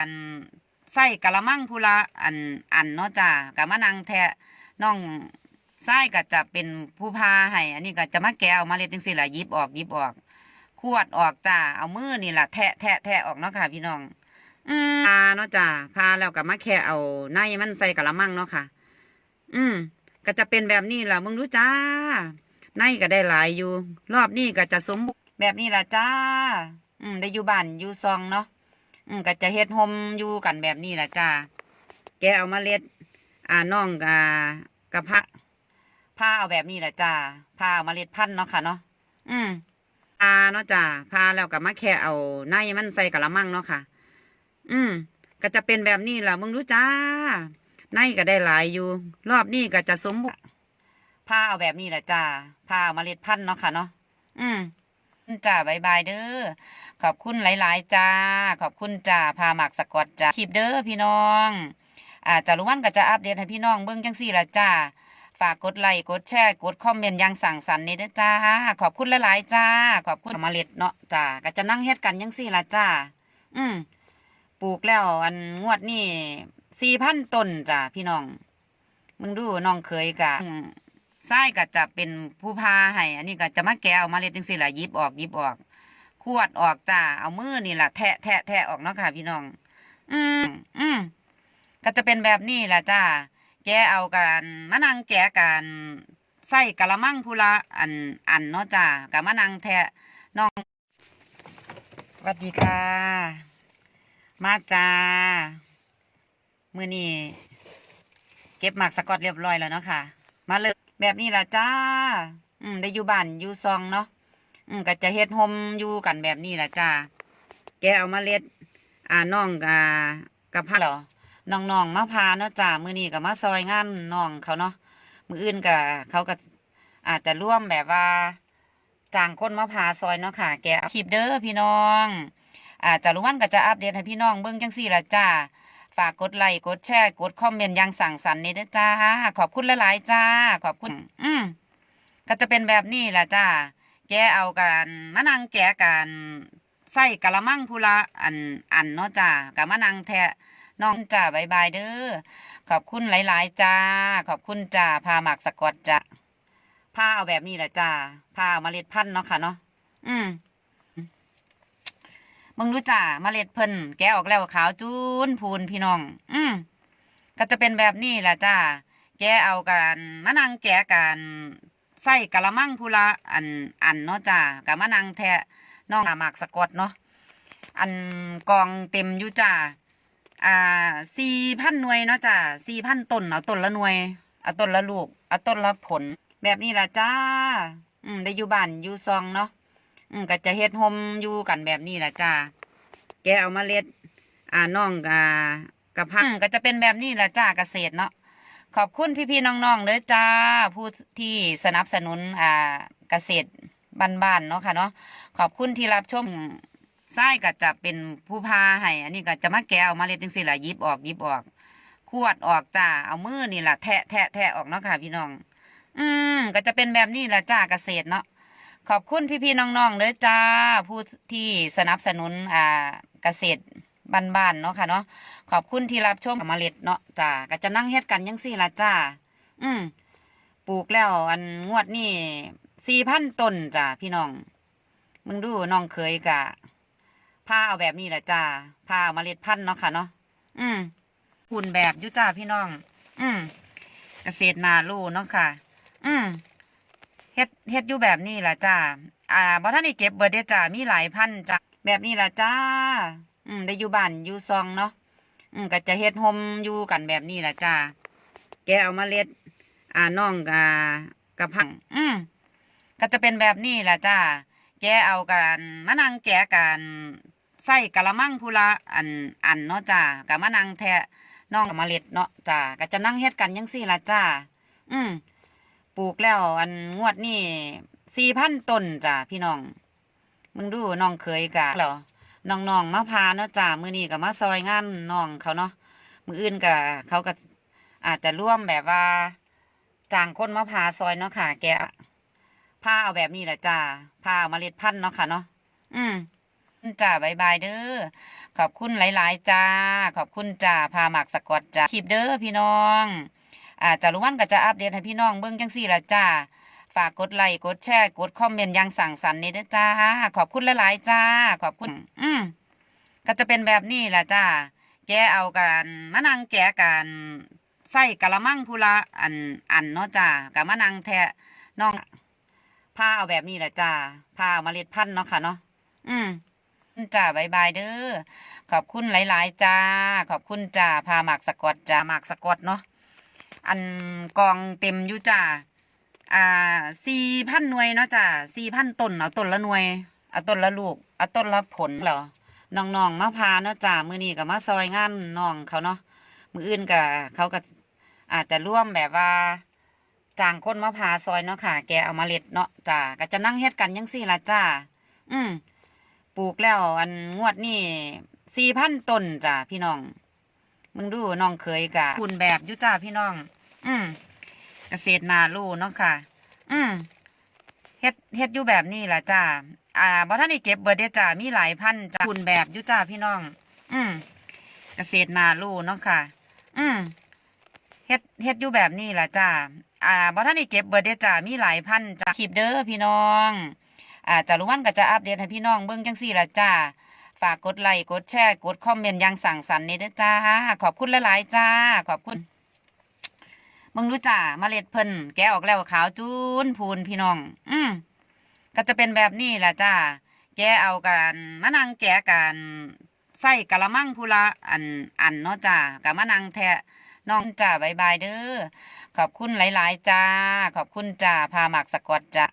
อันใส่กะละมังพูละอันอันเนาะจ้ากะมานังแทะน้องไส้ก็จะเป็นผู้พาให้ อันนี้ก็จะมาแกะเอามาเล็ดจังซี่ล่ะยิบออกยิบออกขวดออกจ้าเอามือนี่ล่ะแทะแทะแทะออกเนาะค่ะ พี่น้อง อืมพาเนาะจ้าพาแล้วก็มาแค่เอาในมันใส่กะละมังเนาะค่ะ อืมก็จะเป็นแบบนี้ล่ะมึงรู้จ้าในก็ได้หลายอยู่ รอบนี้ก็จะสมบูรณ์แบบนี้ล่ะจ้า อืมได้อยู่บ้านอยู่ซองเนาะ อืมก็จะเฮ็ดโฮมอยู่กันแบบนี้แหละจ้าแกเอามาเล็ด อ่าน้องอ่ากระพะผ้าเอาแบบนี้แหละจ้าผ้าเอามาเล็ดพันเนาะค่ะเนาะอืมพาเนาะจ้าพาแล้วก็มาแค่เอาในมันใส่กะละมังเนาะค่ะ อืมก็จะเป็นแบบนี้แหละมึงรู้จ้าในก็ได้หลายอยู่ รอบนี้ก็จะสมบูรณ์ผ้าเอาแบบนี้แหละจ้าผ้าเอามาเล็ดพันเนาะค่ะเนาะอืมจ้าบายบายเด้อ ขอบคุณหลาย ๆ จ้า ขอบคุณจ้าพาหมากสะกดจ้าคลิปเด้อพี่น้องอ่าจารุวันก็จะอัปเดตให้พี่น้องเบิ่งจังสี่ละจ้า ฝากกดไลค์กดแชร์กดคอมเมนต์ยังสั่งสรรค์นี่เด้อจ้า ขอบคุณหลาย ๆ จ้า ขอบคุณเมาเล็ดเนาะจ้าก็จะนั่งเฮ็ดกันจังสี่ละจ้า อืมปลูกแล้วอันงวดนี่สี่พันต้นจ้ะพี่น้องมึงดูน้องเคยกะไส้ก็จะเป็นผู้พาให้ อันนี้ก็จะมาแกะเอามาเล็ดจังสิล่ะยิบออกยิบออก ขวดออกจ้าเอามือนี่ล่ะแทะแทะแทะออกเนาะค่ะ พี่น้อง อืมอืมก็จะเป็นแบบนี้แหละจ้าแกเอากันมานั่งแกกันใส่กะละมังพูละอันอันเนาะจ้ากับมานั่งแทะน้องสวัสดีค่ะ มาจ้ามือนี่เก็บหมากสะกอตเรียบร้อยแล้วเนาะค่ะ มาเลยแบบนี้ละจ้า อืมได้อยู่บ้านอยู่ซองเนาะ อืมก็จะเฮ็ดโฮมอยู่กันแบบนี้แหละจ้าแกเอามาเล็ด อ่าน้องอ่ากับพาเหรอน้องๆมาพาเนาะจ้ามือนี้ก็มาซอยงานน้องเขาเนาะมืออื่นก็เขาก็อาจจะร่วมแบบว่าจ้างคนมาพาซอยเนาะค่ะ แกคลิปเด้อพี่น้องอ่าจารุวันก็จะอัปเดตให้พี่น้องเบิ่งจังสี่ละจ้า ฝากกดไลค์กดแชร์กดคอมเมนต์ยังสั่งสรรค์นี่ด้วยจ้า ขอบคุณหลายๆจ้า ขอบคุณ อืมก็จะเป็นแบบนี้ละจ้า แกเอากันมานั่งแกกันใส่กะละมังพูละอันอันเนาะจ้ากับมานั่งแทะน้องจ้าบายบายเด้อขอบคุณหลาย ๆ จ้า ขอบคุณจ้าพาหมากสะกดจ้าผ้าเอาแบบนี้แหละจ้าผ้าเอาเมล็ดพันธุ์เนาะค่ะเนาะอืมมึงรู้จ่าเมล็ดเพิ่นแกออกแล้วขาวจูนพูนพี่น้อง อืมก็จะเป็นแบบนี้แหละจ้าแกเอากันมานั่งแกกัน ใส่กะละมังพูละอันอันเนาะจ้ากับมานั่งแทะน้องหมากสะกดเนาะอันกองเต็มอยู่จ้าอ่าสี่พันหน่วยเนาะจ้าสี่พันต้นเอาต้นละหน่วยเอาต้นละลูกเอาต้นละผล แบบนี้แหละจ้า อืมได้อยู่บ้านอยู่ซองเนาะอืมก็จะเฮ็ดโฮมอยู่กันแบบนี้แหละจ้าแกเอามาเล็ด อ่าน้องอ่ากับพักก็จะเป็นแบบนี้แหละจ้าเกษตรเนาะ ขอบคุณพี่ๆน้องๆเลยจ้า ผู้ที่สนับสนุนอ่าเกษตรบ้านๆเนาะค่ะเนาะขอบคุณที่รับชมไส้ก็จะเป็นผู้พาให้ อันนี้ก็จะมาแกะเอามาเล็ดจังสิล่ะยิบออกยิบออกขวดออกจ้า เอามือนี่ล่ะแทะแทะแทะออกเนาะค่ะพี่น้อง อืม ก็จะเป็นแบบนี้แหละจ้าเกษตรเนาะ ขอบคุณพี่ๆน้องๆเลยจ้า ผู้ที่สนับสนุนอ่าเกษตร บ้านๆเนาะค่ะเนาะขอบคุณที่รับชมเมล็ดเนาะจ้าก็จะนั่งเฮ็ดกันยังสี่ละจ้า อืมปลูกแล้วอันงวดนี่สี่พันต้นจ้าพี่น้อง มึงดูน้องเคยกะผ้าเอาแบบนี้แหละจ้าผ้าเอาเมล็ดพันเนาะค่ะเนาะอืมหุ่นแบบยุจ้าพี่น้อง อืมเกษตรนาลูเนาะค่ะ อืมเฮ็ดเฮ็ดอยู่แบบนี้ละจ้าอ่าบ่ทันได้เก็บเบิดเด้จ้ามีหลายพันจ้าแบบนี้ละจ้า อืมได้อยู่บ้านอยู่ซองเนาะอืมก็จะเฮ็ดโฮมอยู่กันแบบนี้แหละจ้าแกเอามาเล็ด อ่าน้องอ่ากับพัง อืมก็จะเป็นแบบนี้แหละจ้าแกเอากันมานั่งแกะกันใส่กะละมังพูละอันอันเนาะจ้ากับมานั่งแทะน้องเอามาเล็ดเนาะจ้าก็จะนั่งเฮ็ดกันยังสี่ละจ้าอืมปลูกแล้วอันงวดนี่สี่พันต้นจ้ะพี่น้อง มึงดูน้องเคยกะเหรอ น้องๆมาพาเนาะจ้ะมือนี้ก็มาซอยงานน้องเขาเนาะมืออื่นก็เขาก็อาจจะร่วมแบบว่าจ้างคนมาพาซอยเนาะค่ะ แกะผ้าเอาแบบนี้แหละจ้าผ้าเอาเมาเล็ดพันธุ์เนาะค่ะเนาะอืมจ้าบายบายเด้อขอบคุณหลาย ๆ จ้า ขอบคุณจ้าพาหมักสะกดจ้าคลิปเด้อพี่น้อง อ่าจารุวันก็จะอัปเดตให้พี่น้องเบิ่งจังซี่ละจ้า ฝากกดไลค์กดแชร์กดคอมเมนต์ยังสั่งสรรค์นี่ด้อจ้า ขอบคุณหลายๆจ้า ขอบคุณ อืมก็จะเป็นแบบนี้แหละจ้าแกเอากันมานั่งแกกันใส่กะละมังพูละอันอันเนาะจ้ากับมานั่งแทะน้องผ้าเอาแบบนี้แหละจ้าผ้าเอามาเล็ดพันธุ์เนาะค่ะเนาะอืมจ้าบายบายเด้อขอบคุณหลาย ๆ จ้า ขอบคุณจ้าพาหมากสะกดจ้าหมากสะกดเนาะอันกองเต็มอยู่จ้า อ่าสี่พันหน่วยเนาะจ้าสี่พันต้นเอาต้นละหน่วยเอาต้นละลูกเอาต้นละผลเหรอน้องๆมาพาเนาะจ้ามือนี้ก็มาซอยงานน้องเขาเนาะมืออื่นก็เขาก็อาจจะร่วมแบบว่าจ้างคนมาพาซอยเนาะค่ะ แกเอามาเล็ดเนาะจ้าก็จะนั่งเฮ็ดกันยังสี่ละจ้าอืมปลูกแล้วอันงวดนี่สี่พันต้นจ้าพี่น้อง มึงดูน้องเคยกะคุณแบบอยู่จ้าพี่น้อง อืม เกษตรนาลูเนาะค่ะ อืมเฮ็ดเฮ็ดอยู่แบบนี้ล่ะจ้า อ่าบ่ท่านได้เก็บเบิดเด้จ้า มีหลายพันจ้าคุณแบบอยู่จ้าพี่น้อง อืมเกษตรนาลูเนาะค่ะ อืมเฮ็ดเฮ็ดอยู่แบบนี้ล่ะจ้า อ่าบ่ท่านได้เก็บเบิดเด้จ้า มีหลายพันจ้าคลิปเด้อพี่น้อง อ่าจารุวันก็จะอัปเดตให้พี่น้องเบิ่งจังซี่ล่ะจ้า ฝากกดไลค์ กดแชร์ กดคอมเมนต์ยังสั่งสรรค์นี่เด้อจ้า ขอบคุณหลายๆจ้า ขอบคุณ มึงรู้จ่าเมล็ดเพิ่นแกออกแล้วขาวจูนพูนพี่น้อง อืมก็จะเป็นแบบนี้แหละจ้าแกเอากันมานั่งแกกันใส่กะละมังพูละอันอันเนาะจ้ากับมานั่งแทะน้องจ้าบายบายเด้อขอบคุณหลาย ๆ จ้า ขอบคุณจ้าพาหมักสะกดจ้า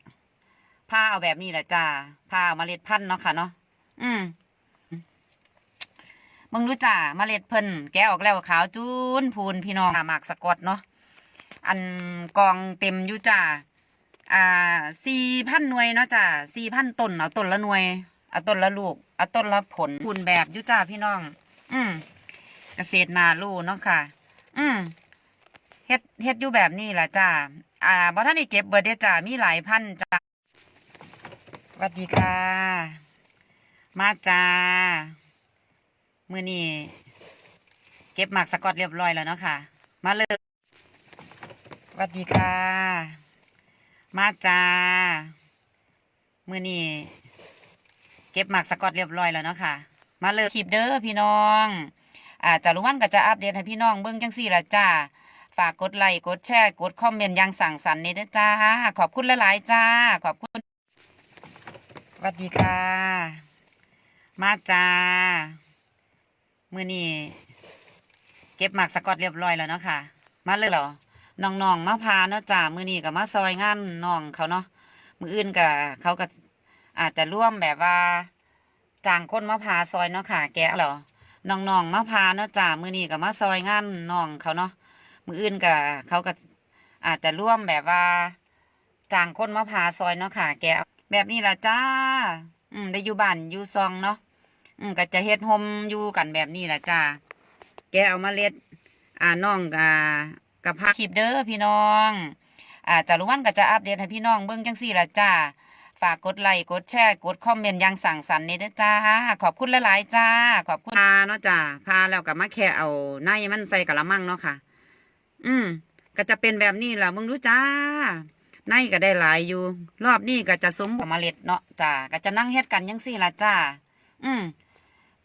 ผ้าเอาแบบนี้แหละจ้าผ้าเอาเมล็ดพันธุ์เนาะค่ะเนาะอืมมึงรู้จ่าเมล็ดเพิ่นแกออกแล้วขาวจูนพูนพี่น้องหมักสะกดเนาะ อันกองเต็มอยู่จ้าอ่าสี่พันหน่วยเนาะจ้าสี่พันต้นเอาต้นละหน่วยเอาต้นละลูกเอาต้นละผลคุณแบบอยู่จ้าพี่น้อง อืมเกษตรนาลูเนาะค่ะ อืมเฮ็ดเฮ็ดอยู่แบบนี้แหละจ้าอ่าบ่ท่านได้เก็บเบิดเด้จ้ามีหลายพันจ้าสวัสดีค่ะ มาจ้ามือนี้เก็บหมากสะกอตเรียบร้อยแล้วเนาะค่ะ มาเลย วัสดีค่ะ มาจ้ามือนี้เก็บหมากสกอตเรียบร้อยแล้วเนาะค่ะ มาเลยคลิปเด้อพี่น้องอ่าจารุวันก็จะอัปเดตให้พี่น้องเบิ่งจังซี่ละจ้า ฝากกดไลค์กดแชร์กดคอมเมนต์อยังสั่งสรรค์นี่เด้อจ้า ขอบคุณหลายๆจ้า ขอบคุณสวัสดีค่ะ มาจ้ามือนี้เก็บหมากสกอตเรียบร้อยแล้วเนาะค่ะ มาเลยเหรอ น้องๆมาพาเนาะจ้ามือนี้ก็มาซอยงานน้องเขาเนาะมืออื่นก็เขาก็อาจจะร่วมแบบว่าจ้างคนมาพาซอยเนาะค่ะ แกะเหรอน้องๆมาพาเนาะจ้ามือนี้ก็มาซอยงานน้องเขาเนาะมืออื่นก็เขาก็อาจจะร่วมแบบว่าจ้างคนมาพาซอยเนาะค่ะ แกะแบบนี้ล่ะจ้า อืมได้อยู่บ้านอยู่ซองเนาะอืมก็จะเฮ็ดโฮมอยู่กันแบบนี้ล่ะจ้าแกเอามาเล็ดอ่าน้องอ่า กับพาคลิปเด้อพี่น้องอ่าจารุวันก็จะอัปเดตให้พี่น้องเบิ่งจังซี่ละจ้าฝากกดไลค์กดแชร์กดคอมเมนต์ยังสั่งสรรค์นี่เด้อจ้า ขอบคุณหลายๆจ้า ขอบคุณพาเนาะจ้าพาแล้วก็มาแค่เอาในมันใส่กะละมังเนาะค่ะ อืมก็จะเป็นแบบนี้แหละมึงรู้จ้าในก็ได้หลายอยู่ รอบนี้ก็จะสมกับเมล็ดเนาะจ้าก็จะนั่งเฮ็ดกันยังสี่ละจ้า อืม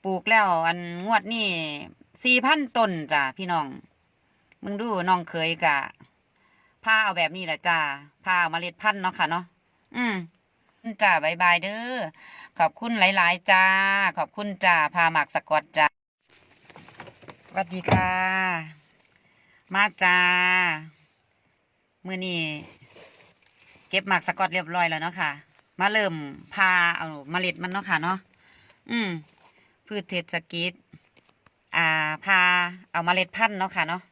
ปลูกแล้วอันงวดนี่สี่พันต้นจ้าพี่น้อง มึงดูน้องเคยกะผ้าเอาแบบนี้แหละจ้าผ้าเอาเล็ดพันธุ์เนาะค่ะเนาะอืมจ้าบายบายเด้อขอบคุณหลาย ๆ จ้า ขอบคุณจ้าพาหมักสะกดจ้าสวัสดีค่ะ มาจ้ามือนี้เก็บหมากสะกดเรียบร้อยแล้วเนาะค่ะ มาเริ่มพาเอาเมล็ดมันเนาะค่ะเนาะอืมพืชเศรษฐกิจอ่าพาเอาเมล็ดพันธุ์เนาะค่ะเนาะ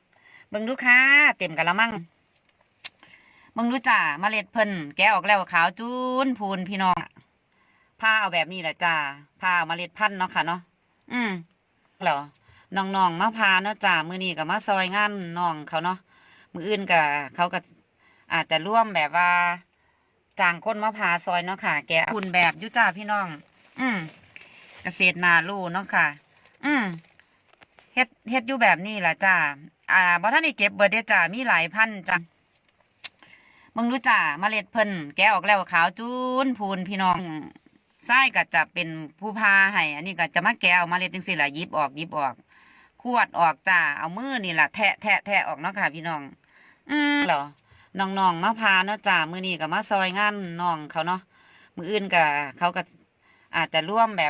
เบิ่งดูค่ะเต็มกะละมังเบิ่งดูจ้าเมล็ดเพิ่นแกออกแล้วขาวจูนพูนพี่น้องผ้าเอาแบบนี้แหละจ้าผ้าเอาเมล็ดพันธุ์เนาะค่ะเนาะอืมเหรอน้องๆมาพาเนาะจ้ามือนี้ก็มาซอยงานน้องเขาเนาะมืออื่นก็เขาก็อาจจะร่วมแบบว่าจ้างคนมาพาซอยเนาะค่ะ แกะคุณแบบยู่จ้าพี่น้อง อืมเกษตรนาลูเนาะค่ะ อืม เฮ็ดเฮ็ดอยู่แบบนี้ล่ะจ้าอ่าบ่ทันได้เก็บเบิดเด้จ้ามีหลายพันจ้ะมึงรู้จ้าเมล็ดเพิ่นแกออกแล้วขาวจูนพูนพี่น้องไส้ก็จะเป็นผู้พาให้อันนี้ก็จะมาแกะเอาเมล็ดจังซี่ล่ะยิบออกยิบออกขวดออกจ้าเอามือนี่ล่ะแทะแทะแทะออกเนาะค่ะ พี่น้อง อืมเหรอน้องๆมาพาเนาะจ้ามือนี้ก็มาซอยงานน้องเขาเนาะมืออื่นก็เขาก็อาจจะร่วมแบบ